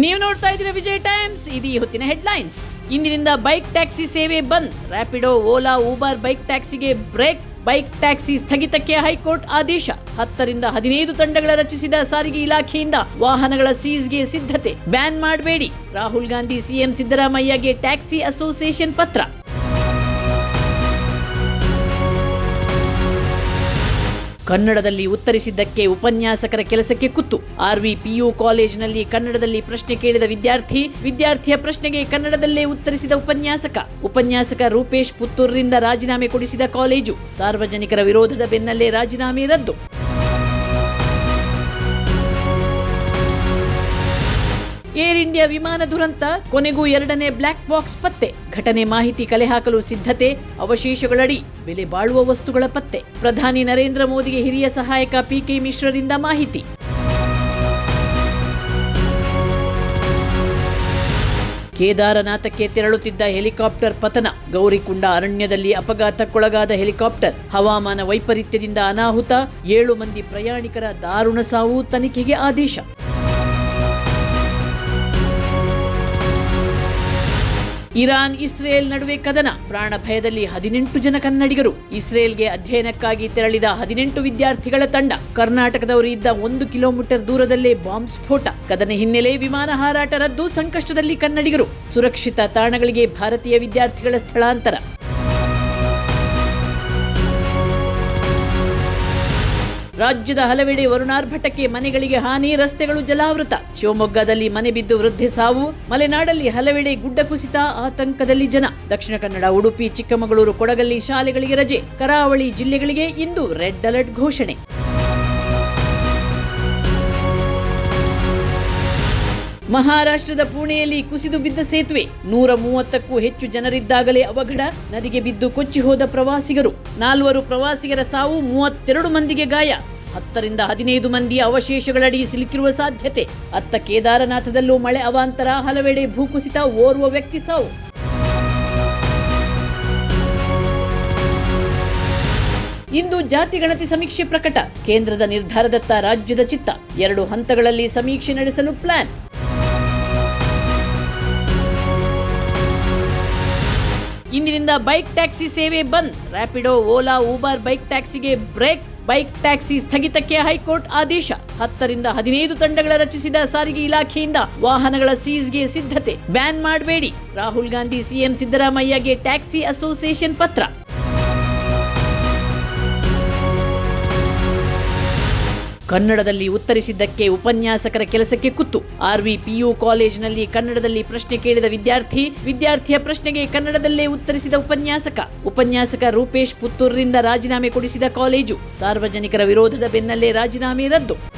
ನೀವು ನೋಡ್ತಾ ಇದ್ದೀರಾ ವಿಜಯ್ ಟೈಮ್ಸ್, ಇದು ಹೊತ್ತಿನ ಹೆಡ್ಲೈನ್ಸ್. ಇಂದಿನಿಂದ ಬೈಕ್ ಟ್ಯಾಕ್ಸಿ ಸೇವೆ ಬಂದ್. ರ್ಯಾಪಿಡೋ ಓಲಾ, ಊಬರ್ ಬೈಕ್ ಟ್ಯಾಕ್ಸಿಗೆ ಬ್ರೇಕ್, ಬೈಕ್ ಟ್ಯಾಕ್ಸಿ ಸ್ಥಗಿತಕ್ಕೆ ಹೈಕೋರ್ಟ್ ಆದೇಶ. ಹತ್ತರಿಂದ ಹದಿನೈದು ತಂಡಗಳ ರಚಿಸಿದ ಸಾರಿಗೆ ಇಲಾಖೆಯಿಂದ ವಾಹನಗಳ ಸೀಸ್ಗೆ ಸಿದ್ಧತೆ. ಬ್ಯಾನ್ ಮಾಡಬೇಡಿ. ರಾಹುಲ್ ಗಾಂಧಿ, ಸಿಎಂ ಸಿದ್ದರಾಮಯ್ಯಗೆ ಟ್ಯಾಕ್ಸಿ ಅಸೋಸಿಯೇಷನ್ ಪತ್ರ. ಕನ್ನಡದಲ್ಲಿ ಉತ್ತರಿಸಿದ್ದಕ್ಕೆ ಉಪನ್ಯಾಸಕರ ಕೆಲಸಕ್ಕೆ ಕುತ್ತು. ಆರ್ವಿ ಪಿಯು ಕಾಲೇಜಿನಲ್ಲಿ ಕನ್ನಡದಲ್ಲಿ ಪ್ರಶ್ನೆ ಕೇಳಿದ ವಿದ್ಯಾರ್ಥಿ, ವಿದ್ಯಾರ್ಥಿಯ ಪ್ರಶ್ನೆಗೆ ಕನ್ನಡದಲ್ಲೇ ಉತ್ತರಿಸಿದ ಉಪನ್ಯಾಸಕ. ಉಪನ್ಯಾಸಕ ರೂಪೇಶ್ ಪುತ್ತೂರಿನಿಂದ ರಾಜೀನಾಮೆ ಕೊಡಿಸಿದ ಕಾಲೇಜು. ಸಾರ್ವಜನಿಕರ ವಿರೋಧದ ಬೆನ್ನಲ್ಲೇ ರಾಜೀನಾಮೆ ರದ್ದು. ಏರ್ ಇಂಡಿಯಾ ವಿಮಾನ ದುರಂತ, ಕೊನೆಗೂ ಎರಡನೇ ಬ್ಲಾಕ್ ಬಾಕ್ಸ್ ಪತ್ತೆ. ಘಟನೆ ಮಾಹಿತಿ ಕಲೆ ಹಾಕಲು ಸಿದ್ಧತೆ, ಅವಶೇಷಗಳಡಿ, ಬೆಲೆ ಬಾಳುವ ವಸ್ತುಗಳ ಪತ್ತೆ. ಪ್ರಧಾನಿ ನರೇಂದ್ರ ಮೋದಿಗೆ ಹಿರಿಯ ಸಹಾಯಕ ಪಿಕೆ ಮಿಶ್ರರಿಂದ ಮಾಹಿತಿ. ಕೇದಾರನಾಥಕ್ಕೆ ತೆರಳುತ್ತಿದ್ದ ಹೆಲಿಕಾಪ್ಟರ್ ಪತನ. ಗೌರಿಕುಂಡ ಅರಣ್ಯದಲ್ಲಿ ಅಪಘಾತಕ್ಕೊಳಗಾದ ಹೆಲಿಕಾಪ್ಟರ್. ಹವಾಮಾನ ವೈಪರೀತ್ಯದಿಂದ ಅನಾಹುತ. ಏಳು ಮಂದಿ ಪ್ರಯಾಣಿಕರ ದಾರುಣ ಸಾವು ತನಿಖೆಗೆ ಆದೇಶ. ಇರಾನ್ ಇಸ್ರೇಲ್ ನಡುವೆ ಕದನ. ಪ್ರಾಣ ಭಯದಲ್ಲಿ ಹದಿನೆಂಟು ಜನ ಕನ್ನಡಿಗರು. ಇಸ್ರೇಲ್ಗೆ ಅಧ್ಯಯನಕ್ಕಾಗಿ ತೆರಳಿದ ಹದಿನೆಂಟು ವಿದ್ಯಾರ್ಥಿಗಳ ತಂಡ. ಕರ್ನಾಟಕದವರು ಇದ್ದ ಒಂದು ಕಿಲೋಮೀಟರ್ ದೂರದಲ್ಲೇ ಬಾಂಬ್ ಸ್ಫೋಟ. ಕದನ ಹಿನ್ನೆಲೆ ವಿಮಾನ ಹಾರಾಟ ರದ್ದು, ಸಂಕಷ್ಟದಲ್ಲಿ ಕನ್ನಡಿಗರು. ಸುರಕ್ಷಿತ ತಾಣಗಳಿಗೆ ಭಾರತೀಯ ವಿದ್ಯಾರ್ಥಿಗಳ ಸ್ಥಳಾಂತರ. ರಾಜ್ಯದ ಹಲವೆಡೆ ವರುಣಾರ್ಭಟಕ್ಕೆ ಮನೆಗಳಿಗೆ ಹಾನಿ, ರಸ್ತೆಗಳು ಜಲಾವೃತ. ಶಿವಮೊಗ್ಗದಲ್ಲಿ ಮನೆ ಬಿದ್ದು ವೃದ್ಧೆ ಸಾವು, ಮಲೆನಾಡಲ್ಲಿ ಹಲವೆಡೆ ಗುಡ್ಡ ಕುಸಿತ, ಆತಂಕದಲ್ಲಿ ಜನ. ದಕ್ಷಿಣ ಕನ್ನಡ, ಉಡುಪಿ, ಚಿಕ್ಕಮಗಳೂರು, ಕೊಡಗಲ್ಲಿ ಶಾಲೆಗಳಿಗೆ ರಜೆ. ಕರಾವಳಿ ಜಿಲ್ಲೆಗಳಿಗೆ ಇಂದು ರೆಡ್ ಅಲರ್ಟ್ ಘೋಷಣೆ. ಮಹಾರಾಷ್ಟ್ರದ ಪುಣೆಯಲ್ಲಿ ಕುಸಿದು ಬಿದ್ದ ಸೇತುವೆ. ನೂರ ಮೂವತ್ತಕ್ಕೂ ಹೆಚ್ಚು ಜನರಿದ್ದಾಗಲೇ ಅವಘಡ. ನದಿಗೆ ಬಿದ್ದು ಕೊಚ್ಚಿ ಹೋದ ಪ್ರವಾಸಿಗರು. ನಾಲ್ವರು ಪ್ರವಾಸಿಗರ ಸಾವು ಮೂವತ್ತೆರಡು ಮಂದಿಗೆ ಗಾಯ. ಹತ್ತರಿಂದ ಹದಿನೈದು ಮಂದಿಯ ಅವಶೇಷಗಳಡಿ ಸಿಲುಕಿರುವ ಸಾಧ್ಯತೆ. ಅತ್ತ ಕೇದಾರನಾಥದಲ್ಲೂ ಮಳೆ ಅವಾಂತರ, ಹಲವೆಡೆ ಭೂಕುಸಿತ ಓರ್ವ ವ್ಯಕ್ತಿ ಸಾವು. ಇಂದು ಜಾತಿ ಗಣತಿ ಸಮೀಕ್ಷೆ ಪ್ರಕಟ. ಕೇಂದ್ರದ ನಿರ್ಧಾರದತ್ತ ರಾಜ್ಯದ ಚಿತ್ತ. ಎರಡು ಹಂತಗಳಲ್ಲಿ ಸಮೀಕ್ಷೆ ನಡೆಸಲು ಪ್ಲಾನ್. ಇಂದಿನಿಂದ ಬೈಕ್ ಟ್ಯಾಕ್ಸಿ ಸೇವೆ ಬಂದ್. ರ್ಯಾಪಿಡೋ ಓಲಾ, ಊಬರ್ ಬೈಕ್ ಟ್ಯಾಕ್ಸಿಗೆ ಬ್ರೇಕ್. ಬೈಕ್ ಟ್ಯಾಕ್ಸಿ ಸ್ಥಗಿತಕ್ಕೆ ಹೈಕೋರ್ಟ್ ಆದೇಶ. ಹತ್ತರಿಂದ ಹದಿನೈದು ತಂಡಗಳ ರಚಿಸಿದ ಸಾರಿಗೆ ಇಲಾಖೆಯಿಂದ ವಾಹನಗಳ ಸೀಸ್ಗೆ ಸಿದ್ಧತೆ. ಬ್ಯಾನ್ ಮಾಡಬೇಡಿ. ರಾಹುಲ್ ಗಾಂಧಿ ಸಿಎಂ ಸಿದ್ದರಾಮಯ್ಯಗೆ ಟ್ಯಾಕ್ಸಿ ಅಸೋಸಿಯೇಷನ್ ಪತ್ರ. ಕನ್ನಡದಲ್ಲಿ ಉತ್ತರಿಸಿದ್ದಕ್ಕೆ ಉಪನ್ಯಾಸಕರ ಕೆಲಸಕ್ಕೆ ಕುತ್ತು. ಆರ್ವಿ ಪಿಯು ಕಾಲೇಜಿನಲ್ಲಿ ಕನ್ನಡದಲ್ಲಿ ಪ್ರಶ್ನೆ ಕೇಳಿದ ವಿದ್ಯಾರ್ಥಿ, ವಿದ್ಯಾರ್ಥಿಯ ಪ್ರಶ್ನೆಗೆ ಕನ್ನಡದಲ್ಲೇ ಉತ್ತರಿಸಿದ ಉಪನ್ಯಾಸಕ. ಉಪನ್ಯಾಸಕ ರೂಪೇಶ್ ಪುತ್ತೂರಿನಿಂದ ರಾಜೀನಾಮೆ ಕೊಡಿಸಿದ ಕಾಲೇಜು. ಸಾರ್ವಜನಿಕರ ವಿರೋಧದ ಬೆನ್ನಲ್ಲೇ ರಾಜೀನಾಮೆ ರದ್ದು.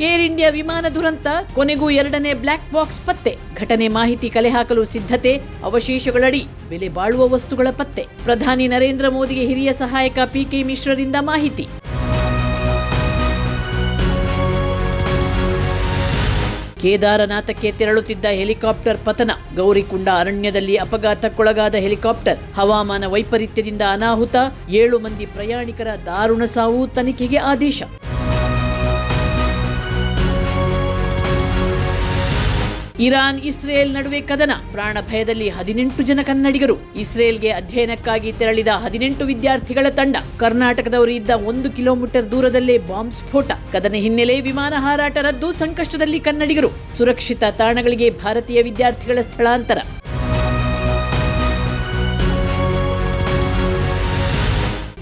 ಏರ್ ಇಂಡಿಯಾ ವಿಮಾನ ದುರಂತ, ಕೊನೆಗೂ ಎರಡನೇ ಬ್ಲಾಕ್ ಬಾಕ್ಸ್ ಪತ್ತೆ. ಘಟನೆ ಮಾಹಿತಿ ಕಲೆ ಹಾಕಲು ಸಿದ್ಧತೆ, ಅವಶೇಷಗಳಡಿ, ಬೆಲೆ ಬಾಳುವ ವಸ್ತುಗಳ ಪತ್ತೆ. ಪ್ರಧಾನಿ ನರೇಂದ್ರ ಮೋದಿಗೆ ಹಿರಿಯ ಸಹಾಯಕ ಪಿಕೆ ಮಿಶ್ರರಿಂದ ಮಾಹಿತಿ. ಕೇದಾರನಾಥಕ್ಕೆ ತೆರಳುತ್ತಿದ್ದ ಹೆಲಿಕಾಪ್ಟರ್ ಪತನ. ಗೌರಿಕುಂಡ ಅರಣ್ಯದಲ್ಲಿ ಅಪಘಾತಕ್ಕೊಳಗಾದ ಹೆಲಿಕಾಪ್ಟರ್. ಹವಾಮಾನ ವೈಪರೀತ್ಯದಿಂದ ಅನಾಹುತ. ಏಳು ಮಂದಿ ಪ್ರಯಾಣಿಕರ ದಾರುಣ ಸಾವು ತನಿಖೆಗೆ ಆದೇಶ. ಇರಾನ್ ಇಸ್ರೇಲ್ ನಡುವೆ ಕದನ. ಪ್ರಾಣ ಭಯದಲ್ಲಿ ಹದಿನೆಂಟು ಜನ ಕನ್ನಡಿಗರು. ಇಸ್ರೇಲ್ಗೆ ಅಧ್ಯಯನಕ್ಕಾಗಿ ತೆರಳಿದ ಹದಿನೆಂಟು ವಿದ್ಯಾರ್ಥಿಗಳ ತಂಡ. ಕರ್ನಾಟಕದವರು ಇದ್ದ ಒಂದು ಕಿಲೋಮೀಟರ್ ದೂರದಲ್ಲೇ ಬಾಂಬ್ ಸ್ಫೋಟ. ಕದನ ಹಿನ್ನೆಲೆ ವಿಮಾನ ಹಾರಾಟ ರದ್ದು, ಸಂಕಷ್ಟದಲ್ಲಿ ಕನ್ನಡಿಗರು. ಸುರಕ್ಷಿತ ತಾಣಗಳಿಗೆ ಭಾರತೀಯ ವಿದ್ಯಾರ್ಥಿಗಳ ಸ್ಥಳಾಂತರ.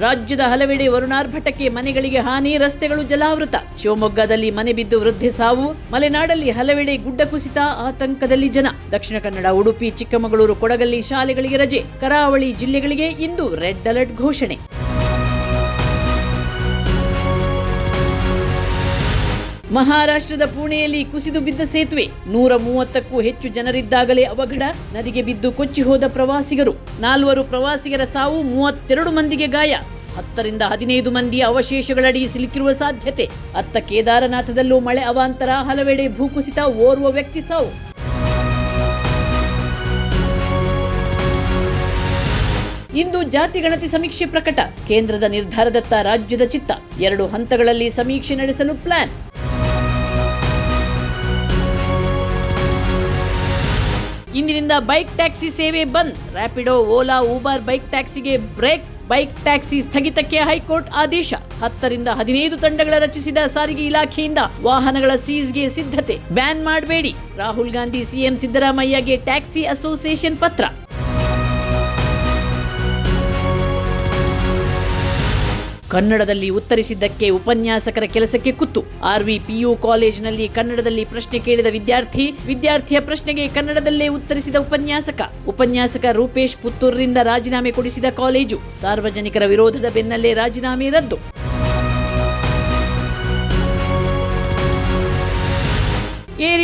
ರಾಜ್ಯದ ಹಲವೆಡೆ ವರುಣಾರ್ಭಟಕ್ಕೆ ಮನೆಗಳಿಗೆ ಹಾನಿ, ರಸ್ತೆಗಳು ಜಲಾವೃತ. ಶಿವಮೊಗ್ಗದಲ್ಲಿ ಮನೆ ಬಿದ್ದು ವೃದ್ಧೆ ಸಾವು, ಮಲೆನಾಡಲ್ಲಿ ಹಲವೆಡೆ ಗುಡ್ಡ ಕುಸಿತ, ಆತಂಕದಲ್ಲಿ ಜನ. ದಕ್ಷಿಣ ಕನ್ನಡ, ಉಡುಪಿ, ಚಿಕ್ಕಮಗಳೂರು ಕೊಡಗಲ್ಲಿ ಶಾಲೆಗಳಿಗೆ ರಜೆ. ಕರಾವಳಿ ಜಿಲ್ಲೆಗಳಿಗೆ ಇಂದು ರೆಡ್ ಅಲರ್ಟ್ ಘೋಷಣೆ. ಮಹಾರಾಷ್ಟ್ರದ ಪುಣೆಯಲ್ಲಿ ಕುಸಿದು ಬಿದ್ದ ಸೇತುವೆ. ನೂರ ಮೂವತ್ತಕ್ಕೂ ಹೆಚ್ಚು ಜನರಿದ್ದಾಗಲೇ ಅವಘಡ. ನದಿಗೆ ಬಿದ್ದು ಕೊಚ್ಚಿ ಹೋದ ಪ್ರವಾಸಿಗರು. ನಾಲ್ವರು ಪ್ರವಾಸಿಗರ ಸಾವು ಮೂವತ್ತೆರಡು ಮಂದಿಗೆ ಗಾಯ. ಹತ್ತರಿಂದ ಹದಿನೈದು ಮಂದಿಯ ಅವಶೇಷಗಳಡಿ ಸಿಲುಕಿರುವ ಸಾಧ್ಯತೆ. ಅತ್ತ ಕೇದಾರನಾಥದಲ್ಲೂ ಮಳೆ ಅವಾಂತರ. ಹಲವೆಡೆ ಭೂಕುಸಿತ ಓರ್ವ ವ್ಯಕ್ತಿ ಸಾವು. ಇಂದು ಜಾತಿ ಗಣತಿ ಸಮೀಕ್ಷೆ ಪ್ರಕಟ. ಕೇಂದ್ರದ ನಿರ್ಧಾರದತ್ತ ರಾಜ್ಯದ ಚಿತ್ತ. ಎರಡು ಹಂತಗಳಲ್ಲಿ ಸಮೀಕ್ಷೆ ನಡೆಸಲು ಪ್ಲಾನ್. ಇಂದಿನಿಂದ ಬೈಕ್ ಟ್ಯಾಕ್ಸಿ ಸೇವೆ ಬಂದ್. ರ್ಯಾಪಿಡೋ ಓಲಾ, ಊಬರ್ ಬೈಕ್ ಟ್ಯಾಕ್ಸಿಗೆ ಬ್ರೇಕ್. ಬೈಕ್ ಟ್ಯಾಕ್ಸಿ ಸ್ಥಗಿತಕ್ಕೆ ಹೈಕೋರ್ಟ್ ಆದೇಶ. ಹತ್ತರಿಂದ ಹದಿನೈದು ತಂಡಗಳ ರಚಿಸಿದ ಸಾರಿಗೆ ಇಲಾಖೆಯಿಂದ ವಾಹನಗಳ ಸೀಸ್ಗೆ ಸಿದ್ಧತೆ. ಬ್ಯಾನ್ ಮಾಡಬೇಡಿ. ರಾಹುಲ್ ಗಾಂಧಿ, ಸಿಎಂ ಸಿದ್ದರಾಮಯ್ಯಗೆ ಟ್ಯಾಕ್ಸಿ ಅಸೋಸಿಯೇಷನ್ ಪತ್ರ. ಕನ್ನಡದಲ್ಲಿ ಉತ್ತರಿಸಿದ್ದಕ್ಕೆ ಉಪನ್ಯಾಸಕರ ಕೆಲಸಕ್ಕೆ ಕುತ್ತು. ಆರ್ವಿ ಪಿಯು ಕಾಲೇಜಿನಲ್ಲಿ ಕನ್ನಡದಲ್ಲಿ ಪ್ರಶ್ನೆ ಕೇಳಿದ ವಿದ್ಯಾರ್ಥಿ, ವಿದ್ಯಾರ್ಥಿಯ ಪ್ರಶ್ನೆಗೆ ಕನ್ನಡದಲ್ಲೇ ಉತ್ತರಿಸಿದ ಉಪನ್ಯಾಸಕ. ಉಪನ್ಯಾಸಕ ರೂಪೇಶ್ ಪುತ್ತೂರಿಂದ ರಾಜೀನಾಮೆ ಕೊಡಿಸಿದ ಕಾಲೇಜು. ಸಾರ್ವಜನಿಕರ ವಿರೋಧದ ಬೆನ್ನಲ್ಲೇ ರಾಜೀನಾಮೆ ರದ್ದು.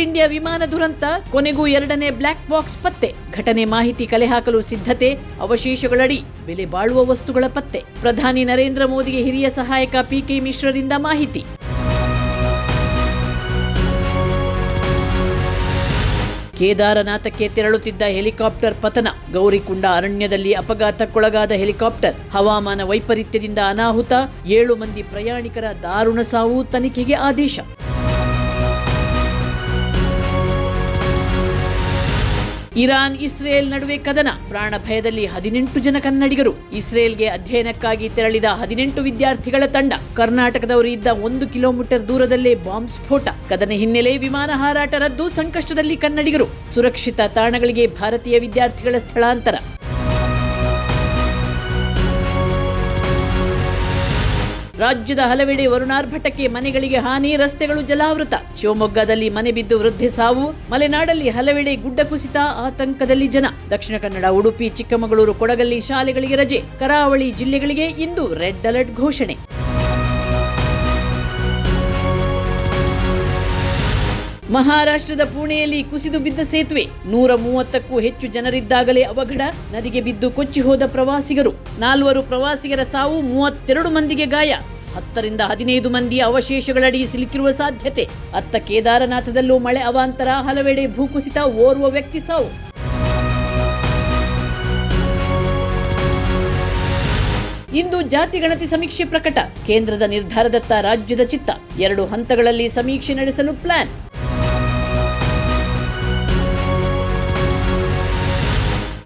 ಇಂಡಿಯಾ ವಿಮಾನ ದುರಂತ, ಕೊನೆಗೂ ಎರಡನೇ ಬ್ಲಾಕ್ ಬಾಕ್ಸ್ ಪತ್ತೆ. ಘಟನೆ ಮಾಹಿತಿ ಕಲೆ ಹಾಕಲು ಸಿದ್ಧತೆ, ಅವಶೇಷಗಳಡಿ ಬೆಲೆ ಬಾಳುವ ವಸ್ತುಗಳ ಪತ್ತೆ. ಪ್ರಧಾನಿ ನರೇಂದ್ರ ಮೋದಿಗೆ ಹಿರಿಯ ಸಹಾಯಕ ಪಿಕೆ ಮಿಶ್ರರಿಂದ ಮಾಹಿತಿ. ಕೇದಾರನಾಥಕ್ಕೆ ತೆರಳುತ್ತಿದ್ದ ಹೆಲಿಕಾಪ್ಟರ್ ಪತನ. ಗೌರಿಕುಂಡ ಅರಣ್ಯದಲ್ಲಿ ಅಪಘಾತಕ್ಕೊಳಗಾದ ಹೆಲಿಕಾಪ್ಟರ್. ಹವಾಮಾನ ವೈಪರೀತ್ಯದಿಂದ ಅನಾಹುತ. ಏಳು ಮಂದಿ ಪ್ರಯಾಣಿಕರ ದಾರುಣ ಸಾವು ತನಿಖೆಗೆ ಆದೇಶ. ಇರಾನ್ ಇಸ್ರೇಲ್ ನಡುವೆ ಕದನ. ಪ್ರಾಣ ಭಯದಲ್ಲಿ ಹದಿನೆಂಟು ಜನ ಕನ್ನಡಿಗರು. ಇಸ್ರೇಲ್ಗೆ ಅಧ್ಯಯನಕ್ಕಾಗಿ ತೆರಳಿದ ಹದಿನೆಂಟು ವಿದ್ಯಾರ್ಥಿಗಳ ತಂಡ. ಕರ್ನಾಟಕದವರು ಇದ್ದ ಒಂದು ಕಿಲೋಮೀಟರ್ ದೂರದಲ್ಲೇ ಬಾಂಬ್ ಸ್ಫೋಟ. ಕದನ ಹಿನ್ನೆಲೆ ವಿಮಾನ ಹಾರಾಟ ರದ್ದು, ಸಂಕಷ್ಟದಲ್ಲಿ ಕನ್ನಡಿಗರು. ಸುರಕ್ಷಿತ ತಾಣಗಳಿಗೆ ಭಾರತೀಯ ವಿದ್ಯಾರ್ಥಿಗಳ ಸ್ಥಳಾಂತರ. ರಾಜ್ಯದ ಹಲವೆಡೆ ವರುಣಾರ್ಭಟಕ್ಕೆ ಮನೆಗಳಿಗೆ ಹಾನಿ, ರಸ್ತೆಗಳು ಜಲಾವೃತ. ಶಿವಮೊಗ್ಗದಲ್ಲಿ ಮನೆ ಬಿದ್ದು ವೃದ್ಧೆ ಸಾವು, ಮಲೆನಾಡಲ್ಲಿ ಹಲವೆಡೆ ಗುಡ್ಡ ಕುಸಿತ, ಆತಂಕದಲ್ಲಿ ಜನ. ದಕ್ಷಿಣ ಕನ್ನಡ, ಉಡುಪಿ, ಚಿಕ್ಕಮಗಳೂರು, ಕೊಡಗಲ್ಲಿ ಶಾಲೆಗಳಿಗೆ ರಜೆ. ಕರಾವಳಿ ಜಿಲ್ಲೆಗಳಿಗೆ ಇಂದು ರೆಡ್ ಅಲರ್ಟ್ ಘೋಷಣೆ. ಮಹಾರಾಷ್ಟ್ರದ ಪುಣೆಯಲ್ಲಿ ಕುಸಿದು ಬಿದ್ದ ಸೇತುವೆ. ನೂರ ಮೂವತ್ತಕ್ಕೂ ಹೆಚ್ಚು ಜನರಿದ್ದಾಗಲೇ ಅವಘಡ. ನದಿಗೆ ಬಿದ್ದು ಕೊಚ್ಚಿ ಹೋದ ಪ್ರವಾಸಿಗರು. ನಾಲ್ವರು ಪ್ರವಾಸಿಗರ ಸಾವು ಮೂವತ್ತೆರಡು ಮಂದಿಗೆ ಗಾಯ. ಹತ್ತರಿಂದ ಹದಿನೈದು ಮಂದಿಯ ಅವಶೇಷಗಳಡಿ ಸಿಲುಕಿರುವ ಸಾಧ್ಯತೆ. ಅತ್ತ ಕೇದಾರನಾಥದಲ್ಲೂ ಮಳೆ ಅವಾಂತರ. ಹಲವೆಡೆ ಭೂಕುಸಿತ ಓರ್ವ ವ್ಯಕ್ತಿ ಸಾವು. ಇಂದು ಜಾತಿ ಗಣತಿ ಸಮೀಕ್ಷೆ ಪ್ರಕಟ. ಕೇಂದ್ರದ ನಿರ್ಧಾರದತ್ತ ರಾಜ್ಯದ ಚಿತ್ತ. ಎರಡು ಹಂತಗಳಲ್ಲಿ ಸಮೀಕ್ಷೆ ನಡೆಸಲು ಪ್ಲಾನ್.